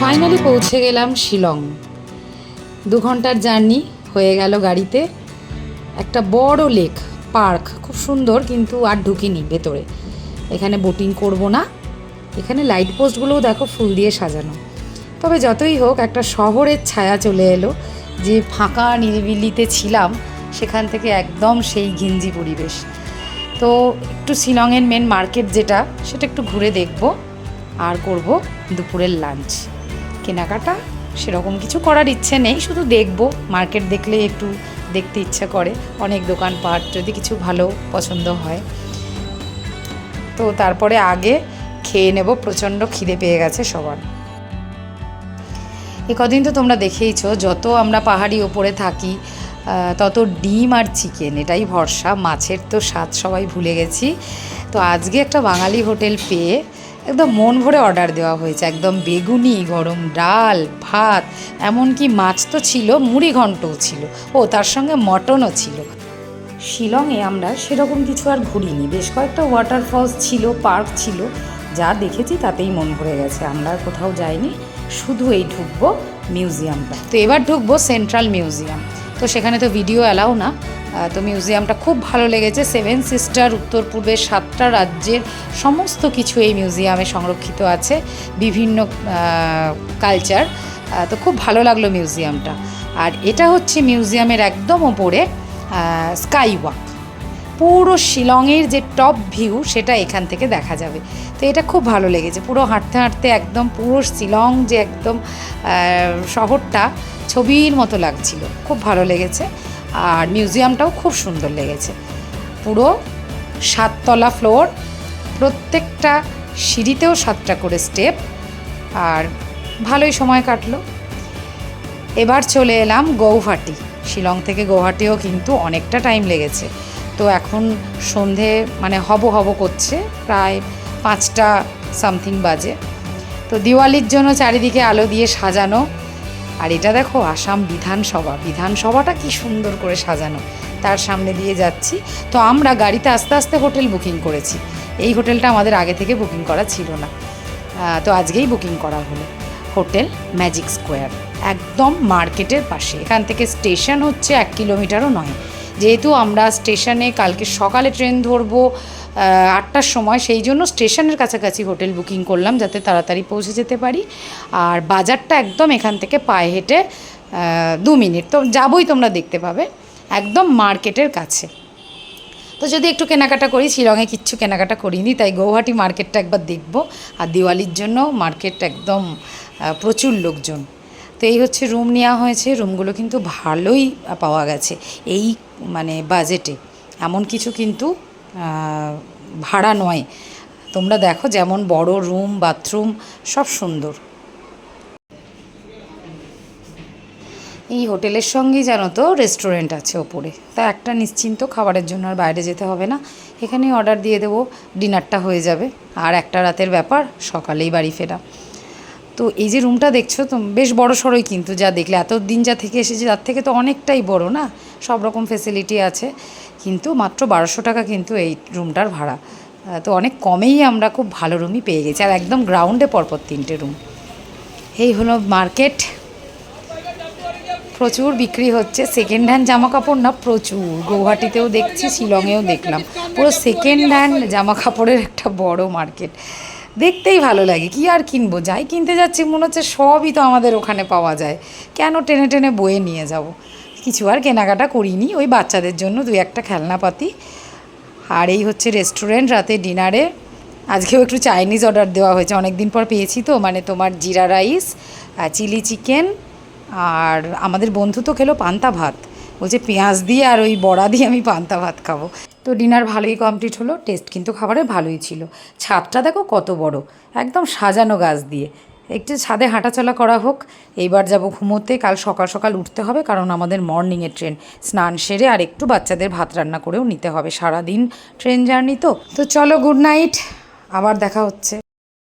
Finally পৌঁছে গেলাম শিলং। দু ঘণ্টার জার্নি হয়ে গেল গাড়িতে। একটা বড় লেক, পার্ক, খুব সুন্দর কিন্তু আর ঢুকিনি ভেতরে। এখানে বোটিং করব না। এখানে লাইট পোস্টগুলোও দেখো ফুল দিয়ে সাজানো। তবে যতই হোক, একটা শহরের ছায়া চলে এলো। যে ফাঁকা নিরিবিলিতে ছিলাম, সেখান থেকে একদম সেই ঘিঞ্জি পরিবেশ। তো একটু শিলংয়ের মেন মার্কেট যেটা, সেটা একটু ঘুরে দেখব। আর করব দুপুরের লাঞ্চ কেনাকাটা, সেরকম কিছু করার ইচ্ছে নেই। শুধু দেখব মার্কেট দেখলে একটু দেখতে ইচ্ছা করে। অনেক দোকানপাট, যদি কিছু ভালো পছন্দ হয়। তো তারপরে আগে খেয়ে নেব, প্রচণ্ড খিদে পেয়ে গেছে সবার। এ কদিন তো তোমরা দেখেইছো, যত আমরা পাহাড়ি ওপরে থাকি তত ডিম আর চিকেন এটাই ভরসা। মাছের তো স্বাদ সবাই ভুলে গেছি। তো আজকে একটা বাঙালি হোটেল পেয়ে একদম মন ভরে অর্ডার দেওয়া হয়েছে। একদম বেগুনি, গরম ডাল, ভাত, এমনকি মাছ তো ছিল, মুড়ি ঘন্টও ছিল। ও, তার সঙ্গে মটনও ছিল। শিলংয়ে আমরা সেরকম কিছু আর ঘুরিনি। বেশ কয়েকটা ওয়াটারফলস ছিল পার্ক ছিল। যা দেখেছি তাতেই মন ভরে গেছে। আমরা আর কোথাও যাইনি। শুধু এই ঢুকবো মিউজিয়ামটা তো এবার ঢুকবো সেন্ট্রাল মিউজিয়াম তো সেখানে তো ভিডিও অ্যালাউ না। তো মিউজিয়ামটা খুব ভালো লেগেছে। সেভেন সিস্টার, উত্তর পূর্বের সাতটা রাজ্যের সমস্ত কিছু এই মিউজিয়ামে সংরক্ষিত আছে, বিভিন্ন কালচার তো খুব ভালো লাগল মিউজিয়ামটা। আর এটা হচ্ছে মিউজিয়ামের একদম ওপরে স্কাই ওয়াক পুরো শিলংয়ের যে টপ ভিউ সেটা এখান থেকে দেখা যাবে। তো এটা খুব ভালো লেগেছে। পুরো হাঁটতে হাঁটতে একদম পুরো শিলং যে একদম শহরটা ছবির মতো লাগছিল। খুব ভালো লেগেছে। আর মিউজিয়ামটাও খুব সুন্দর লেগেছে। পুরো সাততলা ফ্লোর, প্রত্যেকটা সিঁড়িতেও সাতটা করে স্টেপ, আর ভালোই সময় কাটলো। এবার চলে এলাম গৌহাটি। শিলং থেকে গৌহাটিও কিন্তু অনেকটা টাইম লেগেছে। তো এখন সন্ধে মানে হব হব করছে, প্রায় পাঁচটা সামথিং বাজে। তো দিওয়ালির জন্য চারিদিকে আলো দিয়ে সাজানো আর এটা দেখো আসাম বিধানসভা। বিধানসভাটা কি সুন্দর করে সাজানো। তার সামনে দিয়ে যাচ্ছি। তো আমরা গাড়িতে আস্তে আস্তে হোটেল বুকিং করেছি। এই হোটেলটা আমাদের আগে থেকে বুকিং করা ছিল না। তো আজকেই বুকিং করা হলো। Hotel magic square. একদম মার্কেটের পাশে। এখান থেকে স্টেশন হচ্ছে এক কিলোমিটারও নয়। যেহেতু আমরা স্টেশনে কালকে সকালে ট্রেন ধরবো আটটার সময়। সেই জন্য স্টেশনের কাছাকাছি হোটেল বুকিং করলাম যাতে তাড়াতাড়ি পৌঁছে যেতে পারি। আর বাজারটা একদম এখান থেকে পায়ে হেঁটে দু মিনিট। তো যাবই তোমরা দেখতে পাবে, একদম মার্কেটের কাছে। তো যদি একটু কেনাকাটা করি, শিলংয়ে কিচ্ছু কেনাকাটা করিনি, তাই গৌহাটি মার্কেটটা একবার দেখব। আর দিওয়ালির জন্য মার্কেট একদম প্রচুর লোকজন। তো এই হচ্ছে রুম নেওয়া হয়েছে। রুমগুলো কিন্তু ভালোই পাওয়া গেছে, এই মানে বাজেটে। এমন কিছু কিন্তু ভাড়া নয়। তোমরা দেখো যেমন বড় রুম, বাথরুম, সব সুন্দর। এই হোটেলের সঙ্গেই জানো তো রেস্টুরেন্ট আছে ওপরে। তা একটা নিশ্চিন্ত খাবারের জন্য আর বাইরে যেতে হবে না। এখানেই অর্ডার দিয়ে দেবো, ডিনারটা হয়ে যাবে। আর একটা রাতের ব্যাপার, সকালেই বাড়ি ফেরা। তো এই যে রুমটা দেখছ, তো বেশ বড় সড়োই কিন্তু যা দেখলে। এত দিন যা থেকে এসেছি, তার থেকে তো অনেকটাই বড় না? সব রকম ফেসিলিটি আছে। কিন্তু মাত্র বারোশো টাকা কিন্তু এই রুমটার ভাড়া। তো অনেক কমেই আমরা খুব ভালো রুমই পেয়ে গেছি। আর একদম গ্রাউন্ডে পরপর তিনটে রুম এই হলো মার্কেট প্রচুর বিক্রি হচ্ছে। সেকেন্ড হ্যান্ড জামা কাপড় না, প্রচুর। গৌহাটিতেও দেখছি, শিলংয়েও দেখলাম। পুরো সেকেন্ড হ্যান্ড জামা কাপড়ের একটা বড় মার্কেট দেখতেই ভালো লাগে। কি আর কিনবো? যাই কিনতে যাচ্ছি, মনে হচ্ছে সবই তো আমাদের ওখানে পাওয়া যায়। কেন টেনে টেনে বয়ে নিয়ে যাব? কিছু আর কেনাকাটা করিনি, ওই বাচ্চাদের জন্য দুই একটা খেলনাপাতি। আর এই হচ্ছে রেস্টুরেন্ট রাতে ডিনারে আজকেও একটু চাইনিজ অর্ডার দেওয়া হয়েছে অনেক দিন পর পেয়েছি তো মানে তোমার জিরা রাইস চিলি চিকেন আর আমাদের বন্ধু তো খেলো পান্তা ভাত। বলছে পেঁয়াজ দিয়ে আর ওই বড়া দিয়ে আমি পান্তা ভাত খাব। তো ডিনার ভালোই কমপ্লিট হলো টেস্ট কিন্তু খাবারের ভালোই ছিল। ছাদটা দেখো কত বড়, একদম সাজানো গাছ দিয়ে। একটু ছাদে হাঁটাচলা করা হোক, এইবার যাব ঘুমোতে, কাল সকাল সকাল উঠতে হবে, কারণ আমাদের মর্নিংয়ে ট্রেন স্নান সেরে আর একটু বাচ্চাদের ভাত রান্না করেও নিতে হবে। সারাদিন ট্রেন জার্নি তো। তো চলো গুড নাইট আবার দেখা হচ্ছে।